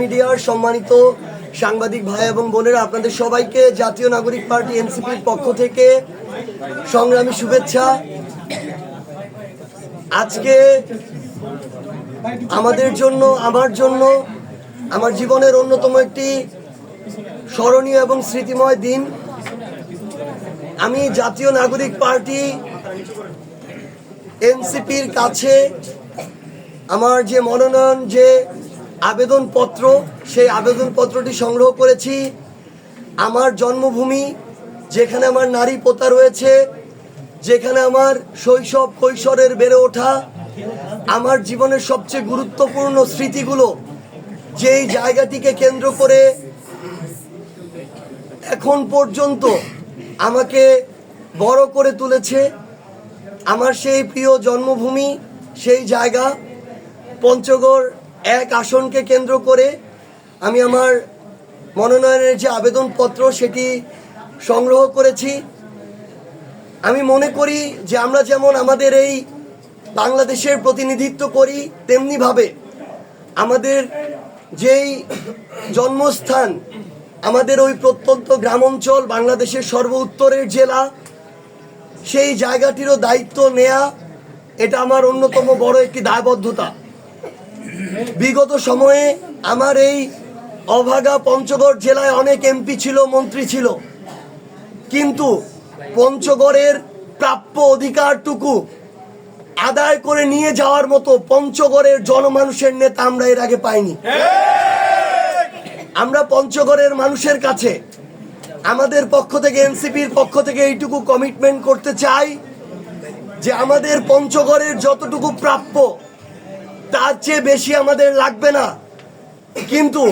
মিডিয়ার সম্মানিত সাংবাদিক ভাই এবং বোনেরা, আপনাদের সবাইকে জাতীয় নাগরিক পার্টি এনসিপির পক্ষ থেকে সংগ্রামী শুভেচ্ছা। আজকে আমাদের জন্য, আমার জন্য, আমার জীবনের অন্যতম একটি স্মরণীয় এবং স্মৃতিময় দিন। আমি জাতীয় নাগরিক পার্টি এনসিপির কাছে আমার যে মনোনয়ন, যে আবেদনপত্র, সেই আবেদনপত্রটি সংগ্রহ করেছি। আমার জন্মভূমি, যেখানে আমার নারী পোতা রয়েছে, যেখানে আমার শৈশব কৈশোরের বেড়ে ওঠা, আমার জীবনের সবচেয়ে গুরুত্বপূর্ণ স্মৃতিগুলো, যেই জায়গাটিকে কেন্দ্র করে এখন পর্যন্ত আমাকে বড় করে তুলেছে। আমার সেই প্রিয় জন্মভূমি, সেই জায়গা, পঞ্চগড় এক আসনকে কেন্দ্র করে আমি আমার মনোনয়নের যে আবেদনপত্র সেটি সংগ্রহ করেছি। আমি মনে করি যে আমরা যেমন আমাদের এই বাংলাদেশের প্রতিনিধিত্ব করি, তেমনিভাবে আমাদের যেই জন্মস্থান, আমাদের ওই প্রত্যন্ত গ্রাম অঞ্চল বাংলাদেশের সর্ব উত্তরের জেলা, সেই জায়গাটিরও দায়িত্ব নেয়া, এটা আমার অন্যতম বড় একটি দায়বদ্ধতা। বিগত সময়ে আমার এই অভাগা পঞ্চগড় জেলায় অনেক এমপি ছিল, মন্ত্রী ছিল। কিন্তু পঞ্চগড়ের প্রাপ্য অধিকারটুকু আদায় করে নিয়ে যাওয়ার মতো পঞ্চগড়ের জনমানুষের নেতা আমরা এর আগে পাইনি। আমরা পঞ্চগড়ের মানুষের কাছে, আমাদের পক্ষ থেকে, এনসিপির পক্ষ থেকে এইটুকু কমিটমেন্ট করতে চাই যে আমাদের পঞ্চগড়ের যতটুকু প্রাপ্য তার চেয়ে বেশি আমাদের লাগবে না। কিন্তু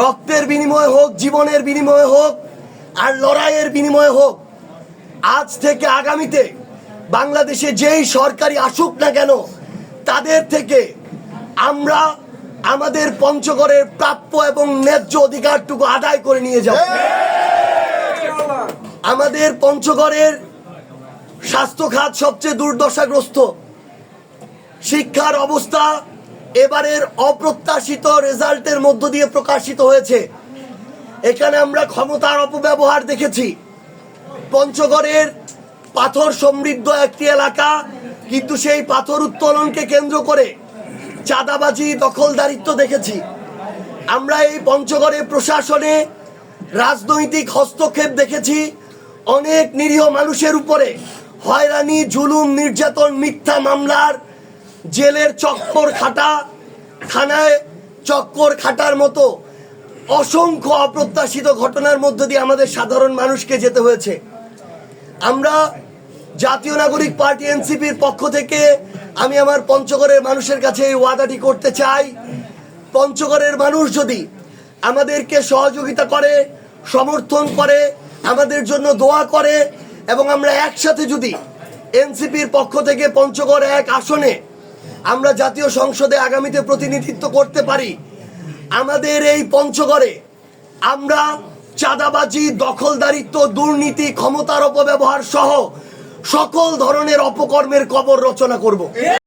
রক্তের বিনিময় হোক, জীবনের বিনিময় হোক, আর লড়াইয়ের বিনিময় হোক, আজ থেকে আগামীতে বাংলাদেশে যেই সরকারি আসুক না কেন, তাদের থেকে আমরা আমাদের পঞ্চগড়ের প্রাপ্য এবং ন্যায্য অধিকারটুকু আদায় করে নিয়ে যাব। আমাদের পঞ্চগড়ের স্বাস্থ্য খাত সবচেয়ে দুর্দশাগ্রস্ত। শিক্ষার অবস্থা এবারের অপ্রত্যাশিত রেজাল্টের মধ্য দিয়ে প্রকাশিত হয়েছে। এখানে আমরা ক্ষমতার অপব্যবহার দেখেছি। পঞ্চগড়ের পাথর সমৃদ্ধ একটি এলাকা, কিন্তু সেই পাথর উত্তোলনকে কেন্দ্র করে চাঁদাবাজি, দখলদারিত্ব দেখেছি। আমরা এই পঞ্চগড়ে প্রশাসনে রাজনৈতিক হস্তক্ষেপ দেখেছি। অনেক নিরীহ মানুষের উপরে হয়রানি, জুলুম, নির্যাতন, মিথ্যা মামলার জেলের চক্কর খাটা, থানায় চক্কর খাটার মতো অসংখ্য অপ্রত্যাশিত ঘটনার মধ্য দিয়ে আমাদের সাধারণ মানুষকে যেতে হয়েছে। আমরা জাতীয় নাগরিক পার্টি এনসিপির পক্ষ থেকে আমি আমার পঞ্চগড়ের মানুষের কাছে এই ওয়াদাটি করতে চাই। পঞ্চগড়ের মানুষ যদি আমাদেরকে সহযোগিতা করে, সমর্থন করে, আমাদের জন্য দোয়া করে, এবং আমরা একসাথে যদি এনসিপির পক্ষ থেকে পঞ্চগড় এক আসনে আমরা জাতীয় সংসদে আগামীতে প্রতিনিধিত্ব করতে পারি। আমাদের এই পঞ্চগড়ে আমরা চাঁদাবাজি, দখলদারিত্ব, দুর্নীতি, ক্ষমতার অপব্যবহার সহ সকল ধরনের অপকর্মের কবর রচনা করব।